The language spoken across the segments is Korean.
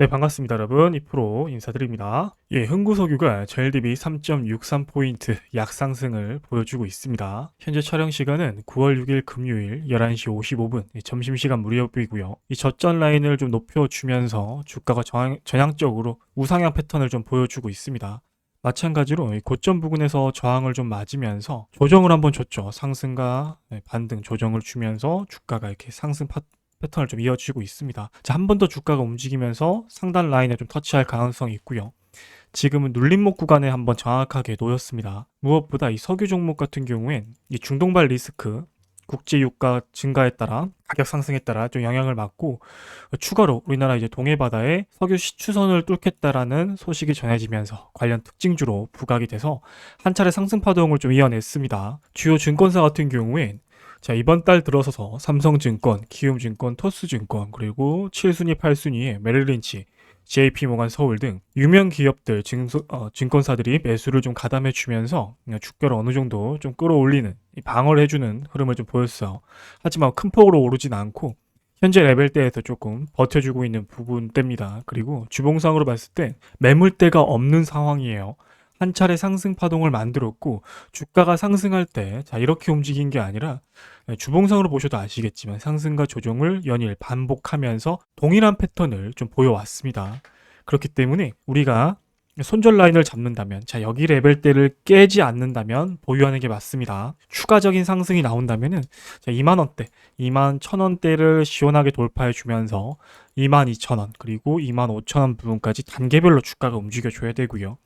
네, 반갑습니다, 여러분. 이프로 인사드립니다. 예, 흥구석유가 젤 DB 3.63포인트 약상승을 보여주고 있습니다. 현재 촬영 시간은 9월 6일 금요일 11시 55분, 예, 점심시간 무렵이고요. 이 저점 라인을 좀 높여주면서 주가가 저항, 전향적으로 우상향 패턴을 좀 보여주고 있습니다. 마찬가지로 이 고점 부근에서 저항을 좀 맞으면서 조정을 한번 줬죠. 상승과 네, 반등 조정을 주면서 주가가 이렇게 상승 파, 패턴을 좀 이어지고 있습니다. 자, 한 번 더 주가가 움직이면서 상단 라인에 좀 터치할 가능성이 있고요. 지금은 눌림목 구간에 한번 정확하게 놓였습니다. 무엇보다 이 석유 종목 같은 경우엔 이 중동발 리스크, 국제 유가 증가에 따라 가격 상승에 따라 좀 영향을 받고 추가로 우리나라 이제 동해 바다에 석유 시추선을 뚫겠다라는 소식이 전해지면서 관련 특징주로 부각이 돼서 한 차례 상승 파동을 좀 이어냈습니다. 주요 증권사 같은 경우엔 자, 이번 달 들어서서 삼성증권, 키움증권, 토스증권, 그리고 7순위, 8순위의 메릴린치, JP모간 서울 등 유명 기업들 증소, 어, 증권사들이 매수를 좀 가담해 주면서 주가를 어느 정도 좀 끌어올리는 이 방어를 해주는 흐름을 좀 보였어요. 하지만 큰 폭으로 오르진 않고 현재 레벨대에서 조금 버텨주고 있는 부분대입니다. 그리고 주봉상으로 봤을 때 매물대가 없는 상황이에요. 한 차례 상승 파동을 만들었고 주가가 상승할 때 자 이렇게 움직인 게 아니라 네, 주봉상으로 보셔도 아시겠지만 상승과 조정을 연일 반복하면서 동일한 패턴을 좀 보여왔습니다. 그렇기 때문에 우리가 손절 라인을 잡는다면 자 여기 레벨대를 깨지 않는다면 보유하는 게 맞습니다. 추가적인 상승이 나온다면은 자 2만 원대, 2만 1천 원대를 시원하게 돌파해 주면서 2만 2천 원 그리고 2만 5천 원 부분까지 단계별로 주가가 움직여 줘야 되고요.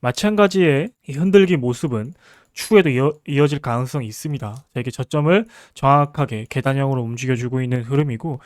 마찬가지의 이 흔들기 모습은 추후에도 이어, 이어 질 가능성이 있습니다. 자, 이게 저점을 정확하게 계단형으로 움직여주고 있는 흐름이고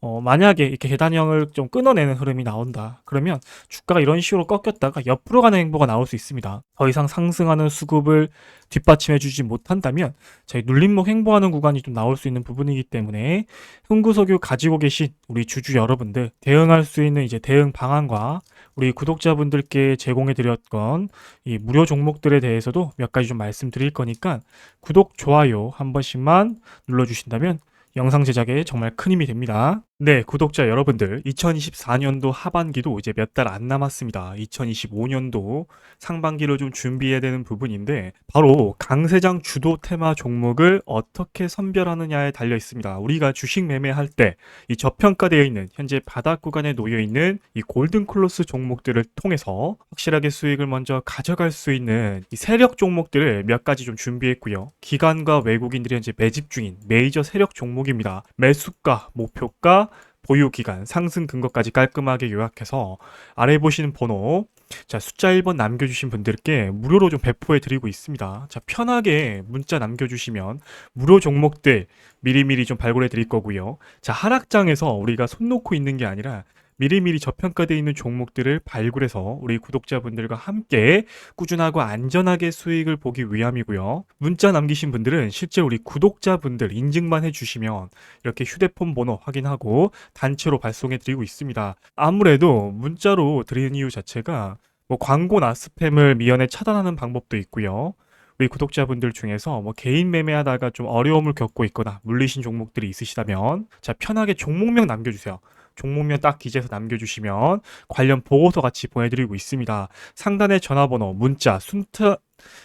어, 만약에 이렇게 계단형을 좀 끊어내는 흐름이 나온다. 그러면 주가가 이런 식으로 꺾였다가 옆으로 가는 행보가 나올 수 있습니다. 더 이상 상승하는 수급을 뒷받침해주지 못한다면 저희 눌림목 행보하는 구간이 좀 나올 수 있는 부분이기 때문에 흥구석유 가지고 계신 우리 주주 여러분들 대응할 수 있는 이제 대응 방안과 우리 구독자분들께 제공해 드렸던 이 무료 종목들에 대해서도 몇 가지 좀 말씀드릴 거니까 구독, 좋아요 한 번씩만 눌러주신다면 영상 제작에 정말 큰 힘이 됩니다. 네, 구독자 여러분들, 2024년도 하반기도 이제 몇 달 안 남았습니다. 2025년도 상반기를 좀 준비해야 되는 부분인데, 바로 강세장 주도 테마 종목을 어떻게 선별하느냐에 달려 있습니다. 우리가 주식 매매할 때 이 저평가되어 있는 현재 바닥 구간에 놓여 있는 이 골든 클로스 종목들을 통해서 확실하게 수익을 먼저 가져갈 수 있는 이 세력 종목들을 몇 가지 좀 준비했고요. 기관과 외국인들이 현재 매집 중인 메이저 세력 종목입니다. 매수가, 목표가, 보유 기간, 상승 근거까지 깔끔하게 요약해서 아래 보시는 번호 자, 숫자 1번 남겨주신 분들께 무료로 좀 배포해 드리고 있습니다. 자, 편하게 문자 남겨주시면 무료 종목들 미리미리 좀 발굴해 드릴 거고요. 자, 하락장에서 우리가 손 놓고 있는 게 아니라 미리미리 저평가되어 있는 종목들을 발굴해서 우리 구독자분들과 함께 꾸준하고 안전하게 수익을 보기 위함이고요. 문자 남기신 분들은 실제 우리 구독자분들 인증만 해주시면 이렇게 휴대폰 번호 확인하고 단체로 발송해 드리고 있습니다. 아무래도 문자로 드리는 이유 자체가 뭐 광고나 스팸을 미연에 차단하는 방법도 있고요. 우리 구독자분들 중에서 뭐 개인 매매하다가 좀 어려움을 겪고 있거나 물리신 종목들이 있으시다면 자 편하게 종목명 남겨주세요. 종목명 딱 기재해서 남겨주시면 관련 보고서 같이 보내드리고 있습니다. 상단에 전화번호, 문자, 순차,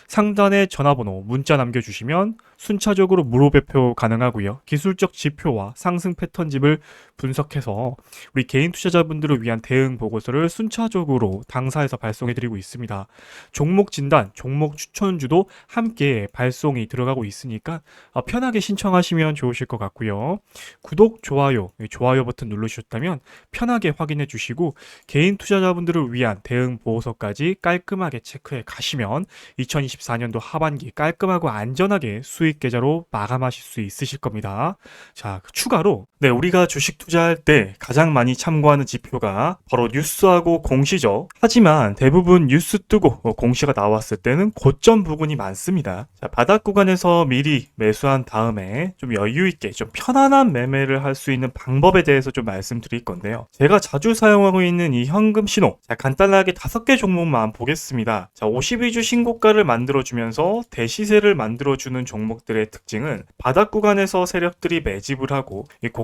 상단에 전화번호, 문자 남겨주시면 순차적으로 무료 배포 가능하고요. 기술적 지표와 상승 패턴집을 분석해서 우리 개인 투자자분들을 위한 대응 보고서를 순차적으로 당사에서 발송해드리고 있습니다. 종목 진단, 종목 추천주도 함께 발송이 들어가고 있으니까 어, 편하게 신청하시면 좋으실 것 같고요. 구독, 좋아요, 좋아요 버튼 누르셨다면 편하게 확인해 주시고 개인 투자자분들을 위한 대응 보고서까지 깔끔하게 체크해 가시면 2024년도 하반기 깔끔하고 안전하게 수익 계좌로 마감하실 수 있으실 겁니다. 자, 추가로 네, 우리가 주식 투자할 때 가장 많이 참고하는 지표가 바로 뉴스하고 공시죠. 하지만 대부분 뉴스 뜨고 어, 공시가 나왔을 때는 고점 부분이 많습니다. 자, 바닥 구간에서 미리 매수한 다음에 좀 여유 있게 좀 편안한 매매를 할 수 있는 방법에 대해서 좀 말씀드릴 건데요. 제가 자주 사용하고 있는 이 현금 신호. 자, 간단하게 다섯 개 종목만 보겠습니다. 자, 52주 신고가를 만들어 주면서 대시세를 만들어 주는 종목들의 특징은 바닥 구간에서 세력들이 매집을 하고 이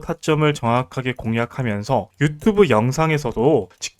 타점을 정확하게 공략하면서 유튜브 영상에서도 직접